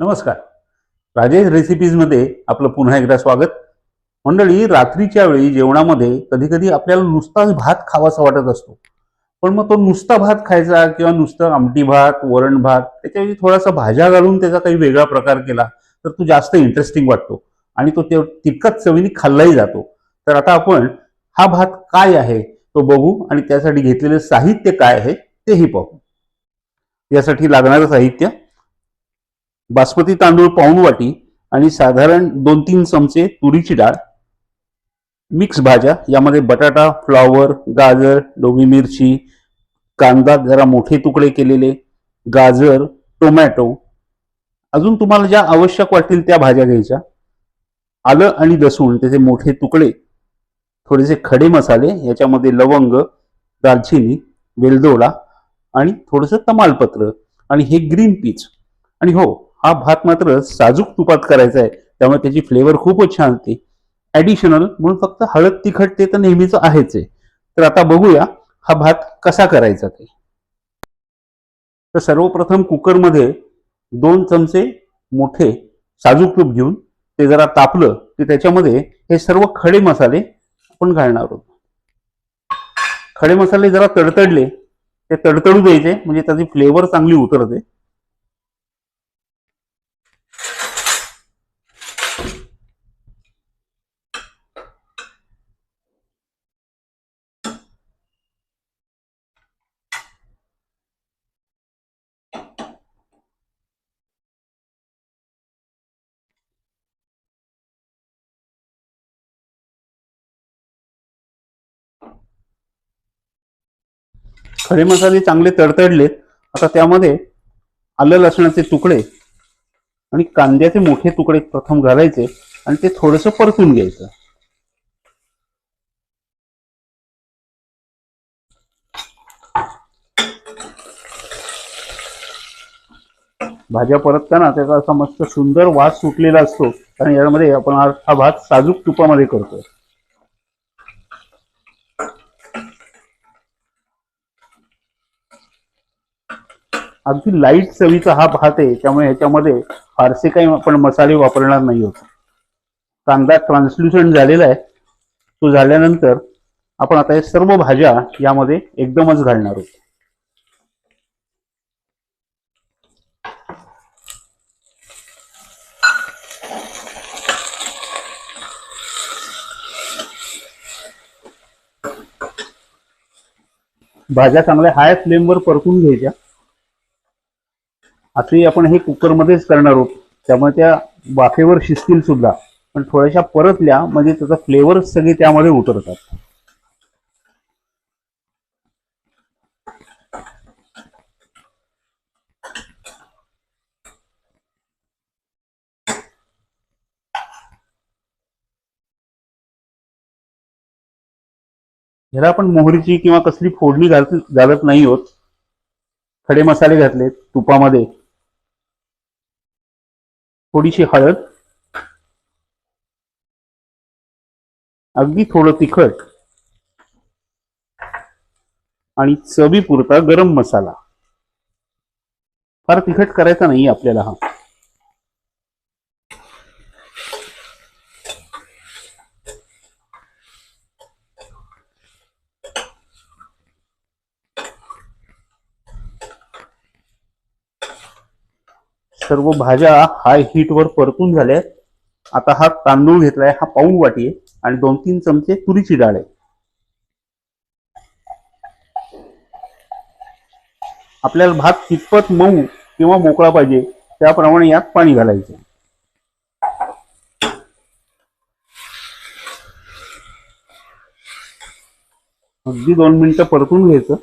नमस्कार. राजेश रेसिपीजमध्ये आपलं पुन्हा एकदा स्वागत. मंडळी रात्रीच्या वेळी जेवणामध्ये कधी कधी आपल्याला नुसताच भात खावासा वाटत असतो. पण मग तो नुसता भात खायचा किंवा नुसतं आमटी भात वरण भात त्याच्याऐवजी थोडासा भाज्या घालून त्याचा काही वेगळा प्रकार केला तर तो जास्त इंटरेस्टिंग वाटतो. आणि तो तितकाच चवीने खाल्लाही जातो. तर आता आपण हा भात काय आहे तो बघू आणि त्यासाठी घेतलेलं साहित्य काय आहे तेही पाहू. यासाठी लागणारं साहित्य बासमती तांदूळ पाऊण वाटी आणि साधारण दोन तीन चमचे तुरीची डाळ. मिक्स भाज्या यामध्ये बटाटा फ्लॉवर गाजर डोबी मिरची कांदा जरा मोठे तुकडे केलेले गाजर टोमॅटो. अजून तुम्हाला ज्या आवश्यक वाटतील त्या भाज्या घ्यायच्या. आलं आणि लसूण त्याचे मोठे तुकडे थोडेसे खडे मसाले याच्यामध्ये लवंग दालचिनी वेलदोडा आणि थोडंसं तमालपत्र आणि हे ग्रीन पीच. आणि हो हा भात मात्र साजूक तुपात करायचा आहे. त्यामुळे त्याची फ्लेवर खूपच छान होती. ऍडिशनल म्हणून फक्त हळद तिखट ते तर नेहमीच आहेच आहे. तर आता बघूया हा भात कसा करायचा ते. तर सर्वप्रथम कुकरमध्ये दोन चमचे मोठे साजूक तूप घेऊन ते जरा तापलं की त्याच्यामध्ये हे सर्व खडे मसाले आपण घालणार आहोत. खडे मसाले जरा तडतडले ते तडतडू द्यायचे म्हणजे त्याची फ्लेवर चांगली उतरते. खडे मसाले चांगले तडतडलेत. आता त्यामध्ये आलं लसणाचे तुकडे आणि कांद्याचे मोठे तुकडे प्रथम घालायचे आणि ते थोडस परतून घ्यायचं. भाज्या परतताना त्याचा असा मस्त सुंदर वास सुटलेला असतो. कारण यामध्ये आपण हा भात साजूक तुपामध्ये करतोय. अगदी लाइट चवीचा हा भात आहे त्यामुळे ह्याच्यामध्ये फारसे काही आपण मसाले वापरणार नाही होत कांदा ट्रान्सल्युसंट झालेला आहे. तो झाल्यानंतर आपण आता हे सर्व भाज्या यामध्ये एकदमच घालणार आहोत. भाज्या चांगल्या हाय फ्लेमवर परतून घ्यायच्या. असंही आपण हे कुकरमध्येच करणार आहोत. त्यामुळे त्या वाफेवर शिजतील सुद्धा. पण थोड्याशा परतल्या म्हणजे त्याचा फ्लेवर सगळे त्यामध्ये उतरतात. ह्याला आपण मोहरीची किंवा कसली फोडणी घालत घालत नाही होत खडे मसाले घातले तुपामध्ये. थोडीशी हळद अगदी थोडं तिखट आणि चवीपुरता गरम मसाला. फार तिखट करायचा नाही आपल्याला हा. सर्व भाज्या हाय हीट वर परतून झाल्या आता हा तांदूळ घेतलाय हा पाऊन वाटी आहे आणि दोन तीन चमचे तुरीची डाळ आहे. आपल्याला भात कितपत मऊ किंवा मोकळा पाहिजे त्याप्रमाणे यात पाणी घालायचं. अगदी दोन मिनिटं परतून घ्यायचं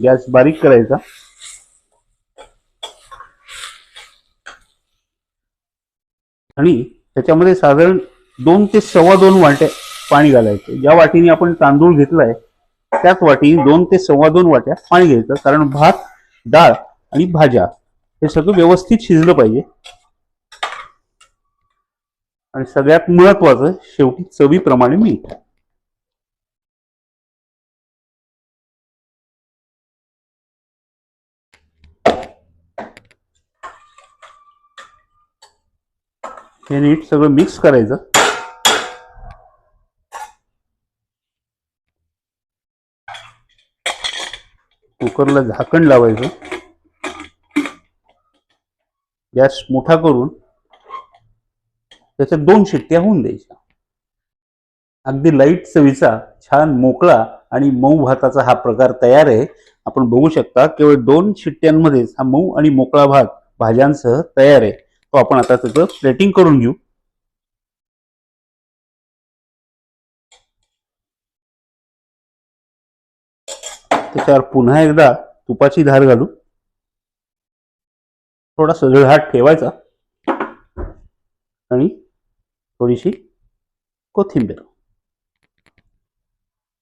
गॅस बारीक करायचा. आणि त्याच्यामध्ये साधारण दोन ते सव्वा दोन वाट्या पाणी घालायचं. ज्या वाटीने आपण तांदूळ घेतलाय त्याच वाटीने दोन ते सव्वा दोन वाट्या पाणी घ्यायचं. कारण भात डाळ आणि भाज्या हे सगळं व्यवस्थित शिजलं पाहिजे. आणि सगळ्यात महत्वाचं शेवटी चवीप्रमाणे मीठ. हे नीट सगळं मिक्स करायचं. कुकरला झाकण लावायचं. गॅस मोठा करून त्याच्या दोन शिट्ट्या होऊन द्यायच्या. अगदी लाइट चवीचा छान मोकळा आणि मऊ भाताचा हा प्रकार तयार आहे. आपण बघू शकता केवळ दोन शिट्ट्यांमध्येच हा मऊ आणि मोकळा भात भाज्यांसह तयार आहे. तो आपण आता त्याचं प्लेटिंग करून घेऊ. त्याच्यावर पुन्हा एकदा तुपाची धार घालू. थोडा सजळहाट ठेवायचा. आणि थोडीशी कोथिंबीर.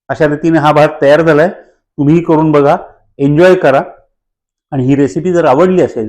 अशा रीतीने हा भात तयार झालाय. तुम्हीही करून बघा. एन्जॉय करा. आणि ही रेसिपी जर आवडली असेल